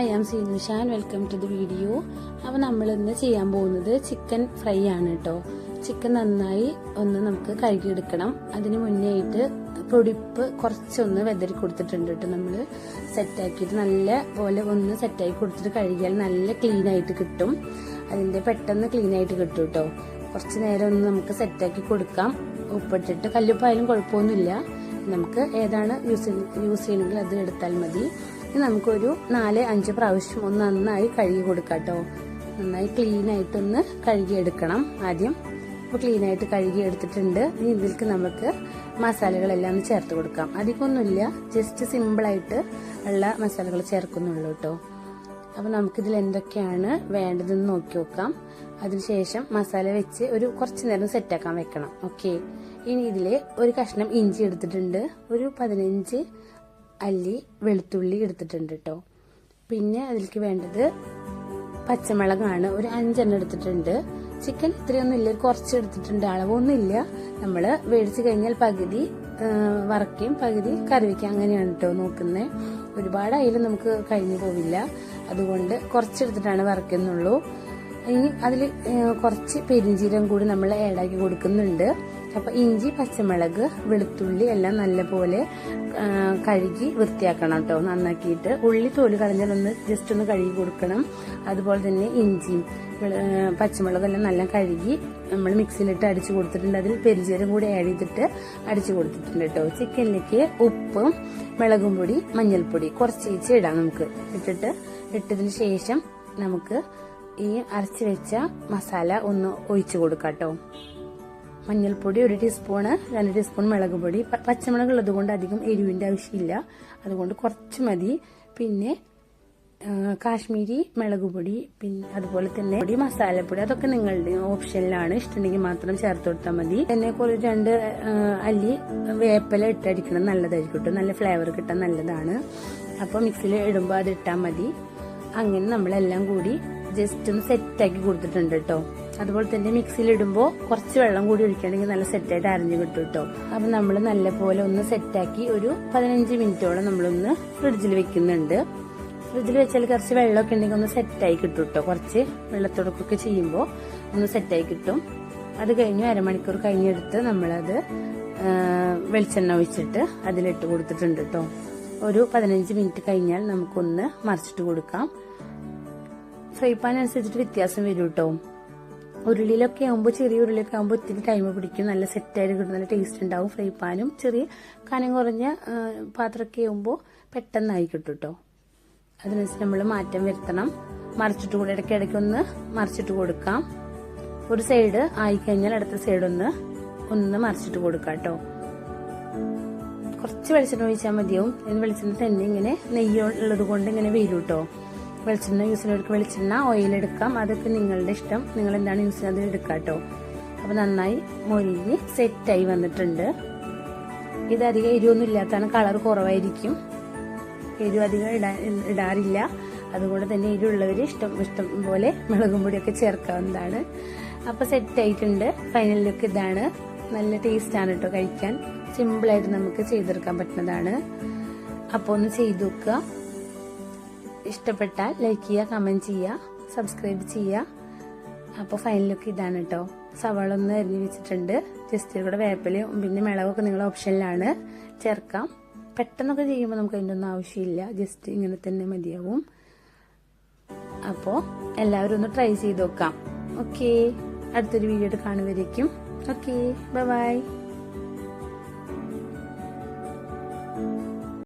I am Seenushan welcome to the video അപ്പോൾ നമ്മൾ ഇന്ന് ചെയ്യാൻ പോകുന്നത് ചിക്കൻ ഫ്രൈ ആണ് കേട്ടോ ചിക്കൻ നന്നായി ഒന്ന് നമുക്ക് കഴുകിയെടുക്കണം. അതിന് മുന്നേ ആയിട്ട് പൊടിപ്പ് കുറച്ചൊന്ന് വെതറി കൊടുത്തിട്ടുണ്ട് കേട്ടോ നമ്മൾ സെറ്റാക്കിയിട്ട് നല്ല പോലെ ഒന്ന് സെറ്റാക്കി കൊടുത്തിട്ട് കഴുകിയാൽ നല്ല ക്ലീൻ ആയിട്ട് കിട്ടും. അതിന്റെ പെട്ടെന്ന് ക്ലീൻ ആയിട്ട് കിട്ടും കേട്ടോ കുറച്ച് നേരം ഒന്ന് നമുക്ക് സെറ്റാക്കി കൊടുക്കാം. ഉപ്പിട്ടിട്ട് കല്ലുപ്പായാലും കുഴപ്പമൊന്നുമില്ല. നമുക്ക് ഏതാണ് യൂസ് യൂസ് ചെയ്യണമെങ്കിൽ അത് എടുത്താൽ മതി. നമുക്കൊരു നാല് അഞ്ച് പ്രാവശ്യം ഒന്ന് നന്നായി കഴുകി കൊടുക്കാം കേട്ടോ നന്നായി ക്ലീൻ ആയിട്ടൊന്ന് കഴുകിയെടുക്കണം ആദ്യം. അപ്പോൾ ക്ലീൻ ആയിട്ട് കഴുകി എടുത്തിട്ടുണ്ട് ഇനി ഇതിലേക്ക് നമുക്ക് മസാലകളെല്ലാം ചേർത്ത് കൊടുക്കാം. അധികമൊന്നുമില്ല. ജസ്റ്റ് സിമ്പിളായിട്ട് ഉള്ള മസാലകൾ ചേർക്കുന്നുള്ളൂ കേട്ടോ. അപ്പോൾ നമുക്കിതിൽ എന്തൊക്കെയാണ് വേണ്ടതെന്ന് നോക്കി നോക്കാം. അതിനുശേഷം മസാല വെച്ച് ഒരു കുറച്ച് നേരം സെറ്റാക്കാൻ വെക്കണം. ഓക്കെ ഇനി ഇതിൽ ഒരു കഷ്ണം ഇഞ്ചി എടുത്തിട്ടുണ്ട്. ഒരു പതിനഞ്ച് അല്ലി വെളുത്തുള്ളി എടുത്തിട്ടുണ്ട് കേട്ടോ പിന്നെ അതിലേക്ക് വേണ്ടത് പച്ചമുളകാണ്. ഒരു അഞ്ചെണ്ണം എടുത്തിട്ടുണ്ട്. ചിക്കൻ ഇത്രയൊന്നും ഇല്ല. കുറച്ച് എടുത്തിട്ടുണ്ട്. അളവൊന്നും ഇല്ല നമ്മൾ മേടിച്ചു കഴിഞ്ഞാൽ പകുതി വറക്കുകയും പകുതി കറി അങ്ങനെയാണ് കേട്ടോ നോക്കുന്നത് ഒരുപാട് അയിൽ നമുക്ക് കഴിഞ്ഞു പോവില്ല. അതുകൊണ്ട് കുറച്ചെടുത്തിട്ടാണ് വറക്കുന്നുള്ളൂ ഇനി അതിൽ കുറച്ച് പെരിഞ്ചീരം കൂടി നമ്മൾ ആഡാക്കി കൊടുക്കുന്നുണ്ട്. അപ്പൊ ഇഞ്ചി പച്ചമുളക് വെളുത്തുള്ളി എല്ലാം നല്ലപോലെ കഴുകി വൃത്തിയാക്കണം കേട്ടോ നന്നാക്കിയിട്ട്. ഉള്ളി തോൽ കളഞ്ഞാലൊന്ന് ജസ്റ്റ് ഒന്ന് കഴുകി കൊടുക്കണം. അതുപോലെ തന്നെ ഇഞ്ചിയും പച്ചമുളകെല്ലാം നല്ല കഴുകി നമ്മൾ മിക്സിയിലിട്ട് അടിച്ചു കൊടുത്തിട്ടുണ്ട്. അതിൽ പെരിചീരം കൂടി ആഡ് ചെയ്തിട്ട് അടിച്ചു കൊടുത്തിട്ടുണ്ട് കേട്ടോ. ചിക്കനിലേക്ക് ഉപ്പും മുളകും പൊടി മഞ്ഞൾപ്പൊടി കുറച്ച് ഇടാം നമുക്ക്. ഇട്ടിട്ട് ഇട്ടതിന് ശേഷം നമുക്ക് ഈ അരച്ച് വെച്ച മസാല ഒന്ന് ഒഴിച്ചു കൊടുക്കാം കേട്ടോ മഞ്ഞൾപ്പൊടി ഒരു ടീസ്പൂണ് രണ്ട് ടീസ്പൂൺ മുളക് പൊടി. പച്ചമുളക് ഉള്ളത് കൊണ്ട് അധികം എരിവിന്റെ ആവശ്യമില്ല. അതുകൊണ്ട് കുറച്ച് മതി. പിന്നെ കാശ്മീരി മുളക് പൊടി പിന്നെ അതുപോലെ തന്നെ പൊടി മസാലപ്പൊടി അതൊക്കെ നിങ്ങളുടെ ഓപ്ഷനിലാണ്. ഇഷ്ടമുണ്ടെങ്കിൽ മാത്രം ചേർത്ത് കൊടുത്താൽ മതി. എന്നെ കുറേ രണ്ട് അല്ലി വേപ്പില ഇട്ടടിക്കണം നല്ലതായിരിക്കും കേട്ടോ. നല്ല ഫ്ലേവർ കിട്ടാൻ നല്ലതാണ്. അപ്പോൾ മിക്സിയിൽ ഇടുമ്പോൾ അത് ഇട്ടാൽ മതി. അങ്ങനെ നമ്മളെല്ലാം കൂടി ജസ്റ്റ് ഒന്ന് സെറ്റാക്കി കൊടുത്തിട്ടുണ്ട് കേട്ടോ അതുപോലെ തന്നെ മിക്സിയിൽ ഇടുമ്പോൾ കുറച്ച് വെള്ളം കൂടി ഒഴിക്കണമെങ്കിൽ നല്ല സെറ്റായിട്ട് അരഞ്ഞു കിട്ടും കേട്ടോ അപ്പം നമ്മൾ നല്ലപോലെ ഒന്ന് സെറ്റാക്കി ഒരു പതിനഞ്ച് മിനിറ്റോളം നമ്മളൊന്ന് ഫ്രിഡ്ജിൽ വെക്കുന്നുണ്ട്. ഫ്രിഡ്ജിൽ വെച്ചാൽ കുറച്ച് വെള്ളമൊക്കെ ഉണ്ടെങ്കിൽ ഒന്ന് സെറ്റായി കിട്ടും കേട്ടോ കുറച്ച് വെള്ളത്തുടക്കൊക്കെ ചെയ്യുമ്പോൾ ഒന്ന് സെറ്റായി കിട്ടും. അത് കഴിഞ്ഞ് അരമണിക്കൂർ കഴിഞ്ഞെടുത്ത് നമ്മളത് വെളിച്ചെണ്ണ ഒഴിച്ചിട്ട് അതിലിട്ട് കൊടുത്തിട്ടുണ്ട് കേട്ടോ ഒരു പതിനഞ്ച് മിനിറ്റ് കഴിഞ്ഞാൽ നമുക്കൊന്ന് മറിച്ചിട്ട് കൊടുക്കാം. ഫ്രൈ പാൻ അനുസരിച്ചിട്ട് വ്യത്യാസം വരും കേട്ടോ ഉരുളിയിലൊക്കെ ആകുമ്പോൾ ചെറിയ ഉരുളിയൊക്കെ ആകുമ്പോൾ ഒത്തിരി ടൈം പിടിക്കും. നല്ല സെറ്റായിട്ട് കിട്ടും. നല്ല ടേസ്റ്റ് ഉണ്ടാവും ഫ്രൈ പാനും ചെറിയ കനം കുറഞ്ഞ പാത്രമൊക്കെ ആകുമ്പോൾ പെട്ടെന്നായി കിട്ടും കേട്ടോ അതിനനുസരിച്ച് നമ്മൾ മാറ്റം വരുത്തണം. മറിച്ചിട്ട് കൂടെ ഇടയ്ക്ക് ഇടയ്ക്ക് ഒന്ന് മറിച്ചിട്ട് കൊടുക്കാം. ഒരു സൈഡ് ആയി കഴിഞ്ഞാൽ അടുത്ത സൈഡ് ഒന്ന് ഒന്ന് മറിച്ചിട്ട് കൊടുക്കാം കേട്ടോ കുറച്ച് വെളിച്ചെണ്ണ ഒഴിച്ചാൽ മതിയാവും. വെളിച്ചെണ്ണ തന്നെ ഇങ്ങനെ നെയ്യ് ഉള്ളത് കൊണ്ട് ഇങ്ങനെ വരും കേട്ടോ വെളിച്ചെണ്ണ യൂസ് ചെയ്യുന്നവർക്ക് വെളിച്ചെണ്ണ ഓയിൽ എടുക്കാം. അതൊക്കെ നിങ്ങളുടെ ഇഷ്ടം. നിങ്ങൾ എന്താണ് യൂസ് ചെയ്യുന്നത് എടുക്കാം കേട്ടോ അപ്പോൾ നന്നായി മൊരിഞ്ഞ് സെറ്റായി വന്നിട്ടുണ്ട്. ഇത് അധികം എരിവൊന്നും ഇല്ലാത്താണ് കളർ കുറവായിരിക്കും. എരിവ് അധികം ഇടാ ഇടാറില്ല. അതുകൊണ്ട് തന്നെ എരിവുള്ളവർ ഇഷ്ടം ഇഷ്ടം പോലെ മുളകും പൊടിയൊക്കെ ചേർക്കാവുന്നതാണ്. അപ്പോൾ സെറ്റ് ആയിട്ടുണ്ട്. ഫൈനൽ ലുക്ക് ഇതാണ്. നല്ല ടേസ്റ്റ് ആണ് കേട്ടോ കഴിക്കാൻ. സിമ്പിളായിട്ട് നമുക്ക് ചെയ്തെടുക്കാൻ പറ്റുന്നതാണ്. അപ്പോൾ ഒന്ന് ചെയ്തു നോക്കുക. ഇഷ്ടപ്പെട്ടാൽ ലൈക്ക് ചെയ്യുക കമന്റ് ചെയ്യുക സബ്സ്ക്രൈബ് ചെയ്യുക. അപ്പോൾ ഫൈനൽ ലുക്ക് ഇതാണ് കേട്ടോ സവാള ഒന്ന് അരിഞ്ഞ് വെച്ചിട്ടുണ്ട്. ജസ്റ്റ് കൂടെ വേപ്പിലയും പിന്നെ മിളകൊക്കെ നിങ്ങളുടെ ഓപ്ഷനിലാണ് ചേർക്കാം. പെട്ടെന്നൊക്കെ ചെയ്യുമ്പോൾ നമുക്ക് അതിന്റെ ഒന്നും ആവശ്യമില്ല. ജസ്റ്റ് ഇങ്ങനെ തന്നെ മതിയാവും. അപ്പോൾ എല്ലാവരും ഒന്ന് ട്രൈ ചെയ്ത് നോക്കാം. ഓക്കെ അടുത്തൊരു വീഡിയോ കാണുമായിരിക്കും ഓക്കെ ബൈ ബൈ